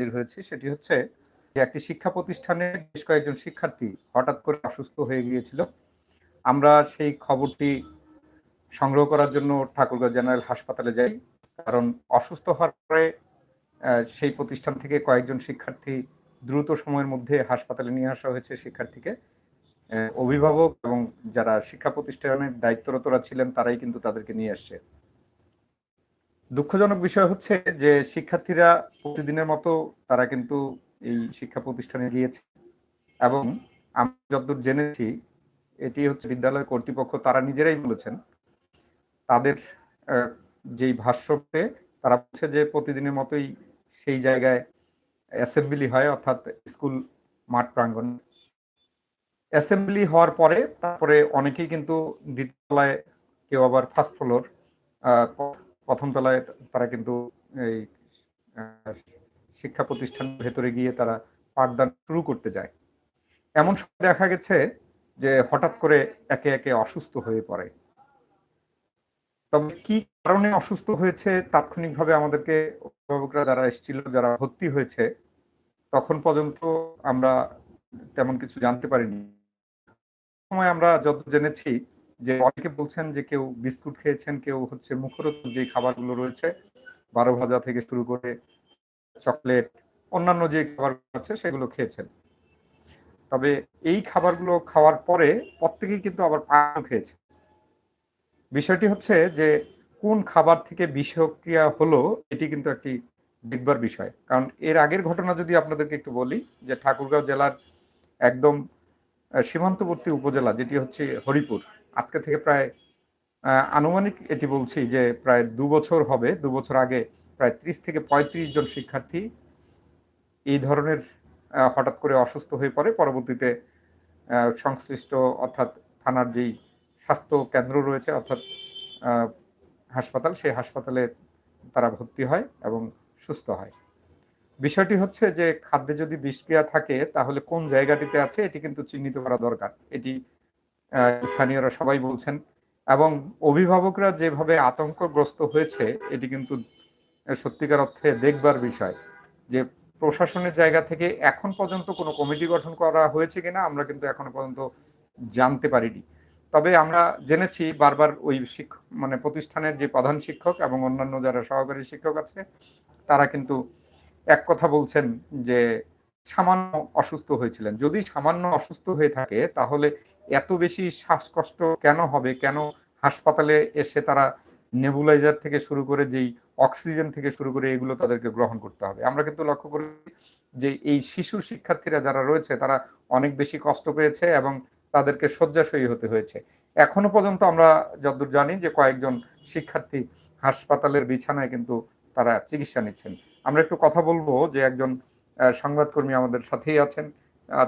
হাজির হয়েছি, সেটি হচ্ছে যে একটি শিক্ষা প্রতিষ্ঠানে বেশ কয়েকজন শিক্ষার্থী হঠাৎ করে অসুস্থ হয়ে গিয়েছিল। আমরা সেই খবরটি সংগ্রহ করার জন্য ঠাকুরগাঁও জেনারেল হাসপাতালে যাই, কারণ অসুস্থ হওয়ার পরে সেই প্রতিষ্ঠান থেকে কয়েকজন শিক্ষার্থী দ্রুত সময়ের মধ্যে হাসপাতালে নিয়ে আসা হয়েছে শিক্ষার্থীকে। অভিভাবক এবং যারা শিক্ষা প্রতিষ্ঠানের দায়িত্বরতরা ছিলেন, তারাই কিন্তু তাদেরকে নিয়ে আসছে। দুঃখজনক বিষয় হচ্ছে যে শিক্ষার্থীরা প্রতিদিনের মতো তারা কিন্তু এই শিক্ষা প্রতিষ্ঠানে গিয়েছে। এবং আমি যতদূর জেনেছি, এটি হচ্ছে বিদ্যালয় কর্তৃপক্ষ তারা নিজেরাই বলেছেন, তাদের যেই ভাষ্যতে তারা বলছে যে প্রতিদিনের মতোই সেই জায়গায় অ্যাসেম্বলি হয়, অর্থাৎ স্কুল মাঠ প্রাঙ্গণ। অ্যাসেম্বলি হওয়ার পরে তারপরে অনেকেই কিন্তু দ্বিতীয় তলায় কেউ আবার ফার্স্ট ফ্লোর প্রথম তলায় তারা কিন্তু এই শিক্ষা প্রতিষ্ঠানের ভেতরে গিয়ে তারা পাঠদান শুরু করতে যায়। এমন সময় দেখা গেছে যে হঠাৎ করে একে একে অসুস্থ হয়ে পড়ে। তবে কি কারণে অসুস্থ হয়েছে তাৎক্ষণিকভাবে আমাদেরকে অভিভাবকরা যারা এসেছিল, যারা ভর্তি হয়েছে, তখন পর্যন্ত আমরা তেমন কিছু জানতে পারিনি। সময় আমরা যত জেনেছি যে অনেকে বলছেন যে কেউ বিস্কুট খেয়েছেন, কেউ হচ্ছে মুখরোচক যে খাবারগুলো রয়েছে, বারো ভাজা থেকে শুরু করে চকলেট, অন্যান্য যে খাবার আছে সেগুলো খেয়েছেন। তবে এই খাবারগুলো খাওয়ার পরে প্রত্যেকেই কিন্তু আবার পানও খেয়েছে। বিষয়টি হচ্ছে যে কোন খাবার থেকে বিষক্রিয়া হলো, এটি কিন্তু একটি দেখবার বিষয়। কারণ এর আগের ঘটনা যদি আপনাদেরকে একটু বলি, যে ঠাকুরগাঁও জেলার একদম সীমান্তবর্তী উপজেলা, যেটি হচ্ছে হরিপুর আজকে থেকে প্রায় আনুমানিক এটি বলছি যে প্রায় দু বছর হবে, দু বছর আগে প্রায় ত্রিশ থেকে পঁয়ত্রিশ জন শিক্ষার্থী এই ধরনের হঠাৎ করে অসুস্থ হয়ে পড়ে। পরবর্তীতে সংশ্লিষ্ট অর্থাৎ থানার যেই স্বাস্থ্য কেন্দ্র রয়েছে অর্থাৎ হাসপাতাল, সেই হাসপাতালে তারা ভর্তি হয় এবং সুস্থ হয়। বিষয়টি হচ্ছে যে খাদ্যে যদি বিষক্রিয়া থাকে তাহলে কোন জায়গাটিতে আছে এটি কিন্তু চিহ্নিত করা দরকার। এটি স্থানীয়রা সবাই বলছেন। এবং অভিভাবকরা যেভাবে আতঙ্কগ্রস্ত হয়েছে, এটি কিন্তু সত্যিকার অর্থে দেখবার বিষয় যে প্রশাসনের জায়গা থেকে এখন পর্যন্ত কোনো কমিটি গঠন করা হয়েছে কিনা, আমরা কিন্তু এখনও পর্যন্ত জানতে পারিনি। তবে আমরা জেনেছি বারবার ওই শিক্ষক মানে প্রতিষ্ঠানের যে প্রধান শিক্ষক এবং অন্যান্য যারা সহকারী শিক্ষক আছে, তারা কিন্তু এক কথা বলছেন যে সামান্য অসুস্থ হয়েছিলেন। যদি সামান্য অসুস্থ হয়ে থাকে, তাহলে এত বেশি শ্বাসকষ্ট কেন হবে? কেন হাসপাতালে এসে তারা নেবুলাইজার থেকে শুরু করে যেই অক্সিজেন থেকে শুরু করে এগুলো তাদেরকে গ্রহণ করতে হবে? আমরা কিন্তু লক্ষ্য করি যে এই শিশু শিক্ষার্থীরা যারা রয়েছে, তারা অনেক বেশি কষ্ট পেয়েছে এবং তাদেরকে শয্যাশয়ী হতে হয়েছে। এখনও পর্যন্ত আমরা যতদূর জানি যে কয়েকজন শিক্ষার্থী হাসপাতালের বিছানায় কিন্তু তারা চিকিৎসা নিচ্ছেন। আমরা একটু কথা বলব যে একজন সংবাদকর্মী আমাদের সাথেই আছেন।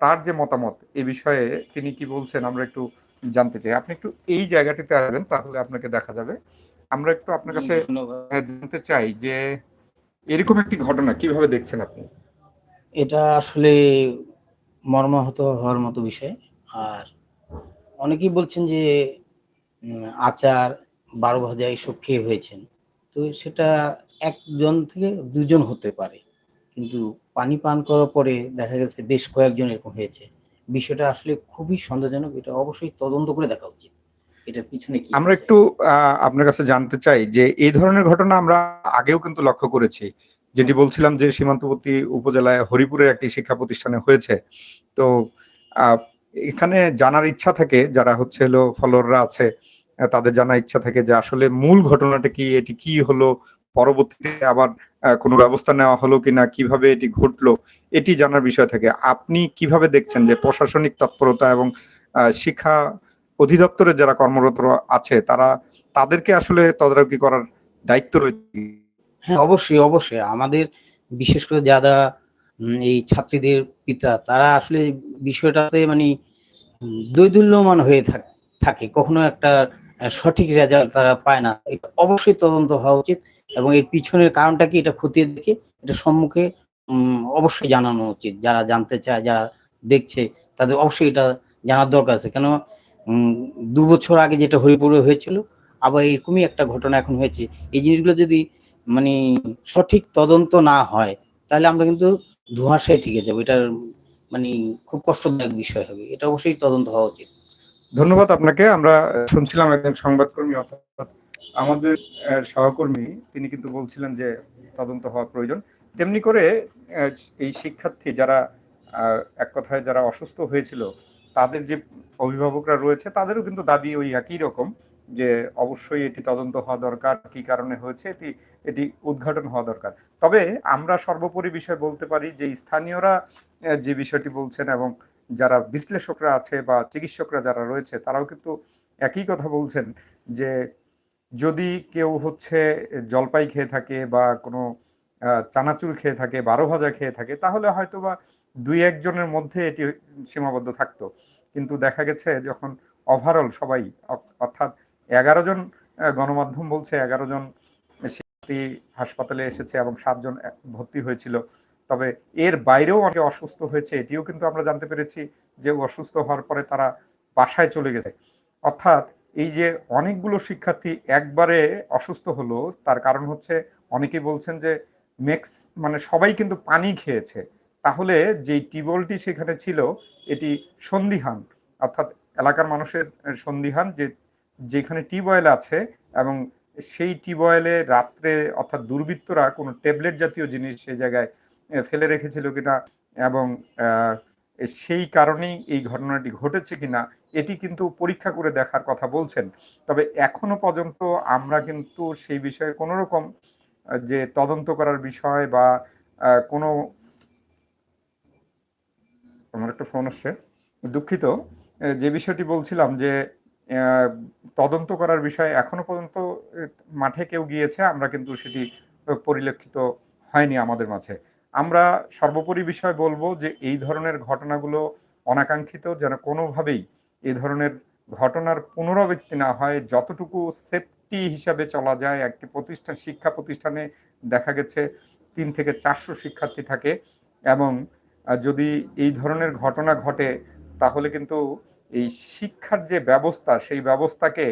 তার যে মতামত এ বিষয়ে তিনি কি বলছেন আমরা একটু জানতে চাই। আপনি একটু এই জায়গাটিতে আসবেন তাহলে আপনাকে দেখা যাবে। আমরা একটু আপনার কাছে জানতে চাই যে এরকম একটি ঘটনা কীভাবে দেখছেন আপনি? এটা আসলে মর্মাহত হওয়ার মতো বিষয়। আর অনেকেই বলছেন যে আচার বারো ভাজা এইসব খেয়ে হয়েছেন। তো সেটা একজন থেকে দুজন হতে পারে। কিন্তু পানি পান করার পরে দেখা গেছে বেশ কয়েকজন এরকম হয়েছে। বিষয়টা আসলে খুবই সন্দেহজনক এটা অবশ্যই তদন্ত করে দেখা উচিত। এটার পিছনে কি আমরা একটু আপনার কাছে জানতে চাই যে এই ধরনের ঘটনা আমরা আগেও কিন্তু লক্ষ্য করেছি। যেটি বলছিলাম যে সীমান্তবর্তী উপজেলায় হরিপুরের একটি শিক্ষা প্রতিষ্ঠানে হয়েছে। তো এখানে জানার ইচ্ছা থাকে যারা হচ্ছে হলো ফলোয়াররা আছে তাদের জানার ইচ্ছা থাকে যে আসলে মূল ঘটনাটা কি এটি কি হলো পরবর্তীতে আবার কোনো ব্যবস্থা নেওয়া হলো কিনা, কীভাবে এটি ঘটলো, এটি জানার বিষয় থাকে। আপনি কীভাবে দেখছেন যে প্রশাসনিক তৎপরতা এবং শিক্ষা অধিদপ্তরের যারা কর্মরত আছে, তারা তাদেরকে আসলে তদারকি করার দায়িত্ব রয়েছে? হ্যাঁ অবশ্যই অবশ্যই। আমাদের বিশেষ করে যারা এই ছাত্রীদের পিতা, তারা আসলে বিষয়টাতে মানে দৈদুল্যমান হয়ে থাকে কখনো একটা সঠিক রেজাল্ট তারা পায় না। এটা অবশ্যই তদন্ত হওয়া উচিত। এবং এর পিছনের কারণটা কি? এটা খতিয়ে দেখে এটা সম্মুখে অবশ্যই জানানো উচিত। যারা জানতে চায়, যারা দেখছে, তাদের অবশ্যই এটা জানার দরকার আছে। কেন দু বছর আগে যেটা হরিপুরে হয়েছিল, আবার এরকমই একটা ঘটনা এখন হয়েছে। এই জিনিসগুলো যদি মানে সঠিক তদন্ত না হয়, তাহলে আমরা কিন্তু ধোঁয়াশায় থেকে যাব। এটার মানে খুব কষ্টদায়ক বিষয় হবে। এটা অবশ্যই তদন্ত হওয়া উচিত। ধন্যবাদ আপনাকে। আমরা শুনছিলাম একজন সংবাদকর্মী, অর্থাৎ আমাদের সহকর্মী, তিনি কিন্তু বলছিলেন যে তদন্ত হওয়া প্রয়োজন। তেমনি করে এই শিক্ষার্থী যারা এক কথায় যারা অসুস্থ হয়েছিল, তাদের যে অভিভাবকরা রয়েছে, তাদেরও কিন্তু দাবি ওই একই রকম যে অবশ্যই এটি তদন্ত হওয়া দরকার, কি কারণে হয়েছে, এটি এটি উদ্ঘাটন হওয়া দরকার। তবে আমরা সর্বোপরি বিষয় বলতে পারি যে স্থানীয়রা যে বিষয়টি বলছেন এবং যারা বিশ্লেষকরা আছে বা চিকিৎসকরা যারা রয়েছে, তারাও কিন্তু একই কথা বলছেন যে যদি কেউ হচ্ছে জলপাই খেয়ে থাকে বা কোনো চানাচুর খেয়ে থাকে, বারো ভাজা খেয়ে থাকে, তাহলে হয়তো বা দুই একজনের মধ্যে এটি সীমাবদ্ধ থাকতো। কিন্তু দেখা গেছে যখন ওভারঅল সবাই অর্থাৎ এগারো জন গণমাধ্যম বলছে এগারো জন শিক্ষার্থী হাসপাতালে এসেছে এবং সাতজন ভর্তি হয়েছিল। তবে এর বাইরেও অনেকে অসুস্থ হয়েছে, এটিও কিন্তু আমরা জানতে পেরেছি যে অসুস্থ হওয়ার পরে তারা বাসায় চলে গেছে। অর্থাৎ এই যে অনেকগুলো শিক্ষার্থী একবারে অসুস্থ হলো, তার কারণ হচ্ছে অনেকেই বলছেন যে মেক্স মানে সবাই কিন্তু পানি খেয়েছে। তাহলে যেই টিউবওয়েলটি সেখানে ছিল, এটি সন্দিহান, অর্থাৎ এলাকার মানুষের সন্দিহান যে, যেখানে টিউবওয়েল আছে এবং সেই টিউবওয়েলে রাত্রে অর্থাৎ দুর্বৃত্তরা কোনো ট্যাবলেট জাতীয় জিনিস সেই জায়গায় ফেলে রেখেছিল কিনা এবং সেই কারণেই এই ঘটনাটি ঘটেছে কিনা, এটি কিন্তু পরীক্ষা করে দেখার কথা বলছেন। তবে এখনও পর্যন্ত আমরা কিন্তু সেই বিষয়ে কোনো রকম, যে তদন্ত করার বিষয় বা কোনো আমার একটা ফোন আসছে, দুঃখিত। যে বিষয়টি বলছিলাম যে তদন্ত করার বিষয়ে এখনও পর্যন্ত মাঠে কেউ গিয়েছে, আমরা কিন্তু সেটি পরিলক্ষিত হয়নি আমাদের মাঝে। আমরা সর্বোপরি বিষয় বলব যে এই ধরনের ঘটনাগুলো অনাকাঙ্ক্ষিত যেন কোনোভাবেই এই ধরনের ঘটনার পুনরাবৃত্তি না হয়, যতটুকু সেফটি হিসাবে চলা যায়, একটি প্রতিষ্ঠান, শিক্ষা প্রতিষ্ঠানে দেখা গেছে তিন থেকে চারশো শিক্ষার্থী থাকে এবং যদি এই ধরনের ঘটনা ঘটে তাহলে কিন্তু এই শিক্ষার যে ব্যবস্থা, সেই ব্যবস্থাকে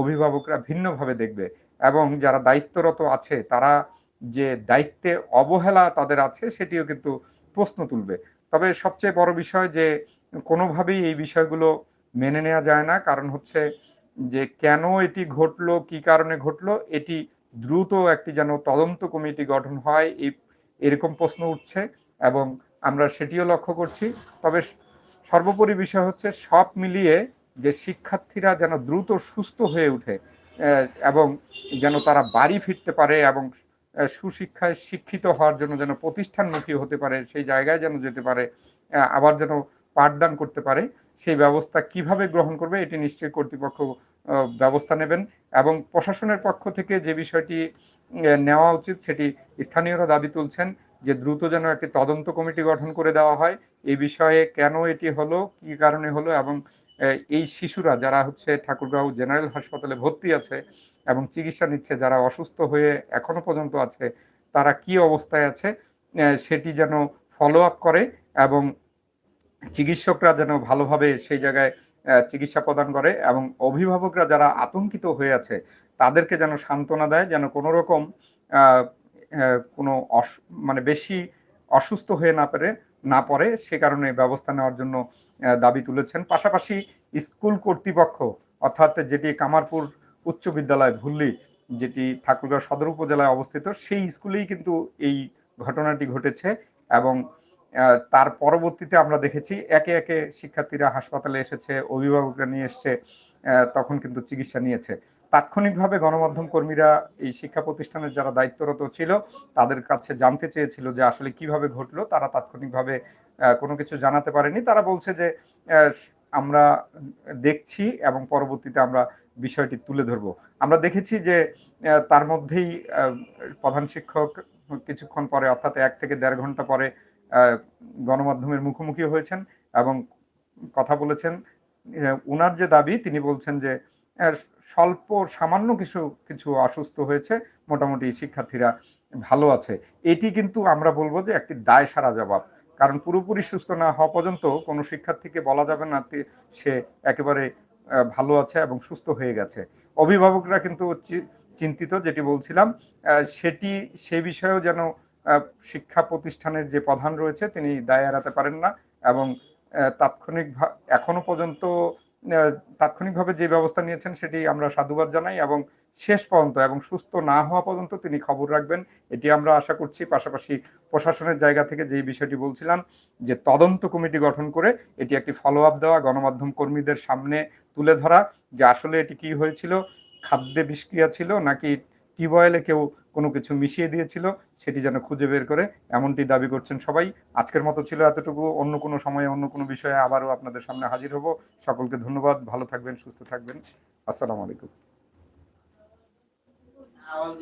অভিভাবকরা ভিন্নভাবে দেখবে এবং যারা দায়িত্বরত আছে তারা যে দায়িত্বে অবহেলা তাদের আছে সেটিও কিন্তু প্রশ্ন তুলবে। তবে সবচেয়ে বড় বিষয় যে কোনোভাবেই এই বিষয়গুলো মেনে নেওয়া যায় না। কারণ হচ্ছে যে কেন এটি ঘটলো কি কারণে ঘটলো এটি দ্রুত একটি যেন তদন্ত কমিটি গঠন হয় এই এরকম প্রশ্ন উঠছে এবং আমরা সেটিও লক্ষ্য করছি। তবে সর্বোপরি বিষয় হচ্ছে সব মিলিয়ে যে শিক্ষার্থীরা যেন দ্রুত সুস্থ হয়ে আহ, এবং যেন তারা বাড়ি ফিরতে পারে এবং সুশিক্ষায় শিক্ষিত হওয়ার জন্য যেন প্রতিষ্ঠানমুখী হতে পারে, সেই জায়গায় যেন যেতে পারে আবার যেন পাঠদান করতে পারে, সেই ব্যবস্থা কীভাবে গ্রহণ করবে এটি নিশ্চয়ই কর্তৃপক্ষ ব্যবস্থা নেবেন এবং প্রশাসনের পক্ষ থেকে যে বিষয়টি নেওয়া উচিত সেটি স্থানীয়রা দাবি তুলছেন যে দ্রুত যেন একটি তদন্ত কমিটি গঠন করে দেওয়া হয়। এই বিষয়ে কেন এটি হলো, কি কারণে হলো এবং এই শিশুরা যারা হচ্ছে ঠাকুরগাঁও জেনারেল হাসপাতালে ভর্তি আছে এবং চিকিৎসা নিচ্ছে, যারা অসুস্থ হয়ে এখনও পর্যন্ত আছে, তারা কি অবস্থায় আছে? সেটি যেন ফলো আপ করে এবং চিকিৎসকরা যেন ভালোভাবে সেই জায়গায় চিকিৎসা প্রদান করে এবং অভিভাবকরা যারা আতঙ্কিত হয়ে আছে, তাদেরকে যেন সান্ত্বনা দেয়, যেন কোনো রকম কোনো মানে বেশি অসুস্থ হয়ে না পারে না পড়ে, সে কারণে ব্যবস্থা নেওয়ার জন্য দাবি তুলেছেন। পাশাপাশি স্কুল কর্তৃপক্ষ, অর্থাৎ যেটি কামারপুর উচ্চ বিদ্যালয় ভুল্লি, যেটি ঠাকুরগাঁও সদর উপজেলায় অবস্থিত, সেই স্কুলেই কিন্তু এই ঘটনাটি ঘটেছে এবং তার পরবর্তীতে আমরা দেখেছি, একে একে শিক্ষার্থীরা হাসপাতালে এসেছে, অভিভাবকরা নিয়ে এসছে তখন কিন্তু চিকিৎসা নিয়েছে। তাৎক্ষণিকভাবে গণমাধ্যম কর্মীরা এই শিক্ষা প্রতিষ্ঠানের যারা দায়িত্বরত ছিল, তাদের কাছে জানতে চেয়েছিল যে আসলে কীভাবে ঘটলো, তারা তাৎক্ষণিকভাবে কোনো কিছু জানাতে পারেনি। তারা বলছে যে আমরা দেখছি এবং পরবর্তীতে আমরা বিষয়টি তুলে ধরবো। আমরা দেখেছি যে তার মধ্যেই প্রধান শিক্ষক কিছুক্ষণ পরে, অর্থাৎ এক থেকে দেড় ঘণ্টা পরে গণমাধ্যমের মুখোমুখি হয়েছেন এবং কথা বলেছেন। উনার যে দাবি, তিনি বলছেন যে স্বল্প সামান্য কিছু কিছু অসুস্থ হয়েছে, মোটামুটি শিক্ষার্থীরা ভালো আছে। এটি কিন্তু আমরা বলব যে একটি দায় সারা জবাব। কারণ পুরোপুরি সুস্থ না হওয়া পর্যন্ত কোনো শিক্ষার্থীকে বলা যাবে না সে একেবারে ভালো আছে এবং সুস্থ হয়ে গেছে। অভিভাবকরা কিন্তু চিন্তিত, যেটি বলছিলাম সেটি, সে বিষয়েও যেন শিক্ষা প্রতিষ্ঠানের যে প্রধান রয়েছে, তিনি দায় এড়াতে পারেন না এবং তাৎক্ষণিক এখনও পর্যন্ত তাৎক্ষণিকভাবে যে ব্যবস্থা নিয়েছেন সেটি আমরা সাধুবাদ জানাই এবং শেষ পর্যন্ত এবং সুস্থ না হওয়া পর্যন্ত তিনি খবর রাখবেন। এটি আমরা আশা করছি। পাশাপাশি প্রশাসনের জায়গা থেকে যেই বিষয়টি বলছিলাম যে তদন্ত কমিটি গঠন করে এটি একটি ফলো আপ দেওয়া, গণমাধ্যম কর্মীদের সামনে তুলে ধরা যে আসলে এটি কি হয়েছিল, খাদ্যে বিষক্রিয়া ছিল নাকি টিউবওয়েলে কেউ কোনো কিছু মিশিয়ে দিয়েছিল, সেটি যেন খুঁজে বের করে, এমনটি দাবি করছেন সবাই। আজকের মতো ছিল এতটুকু। অন্য কোনো সময়ে, অন্য কোনো বিষয়ে আবারও আপনাদের সামনে হাজির হব। সকলকে ধন্যবাদ। ভালো থাকবেন, সুস্থ থাকবেন। আসসালামু আলাইকুম। আওয়াজ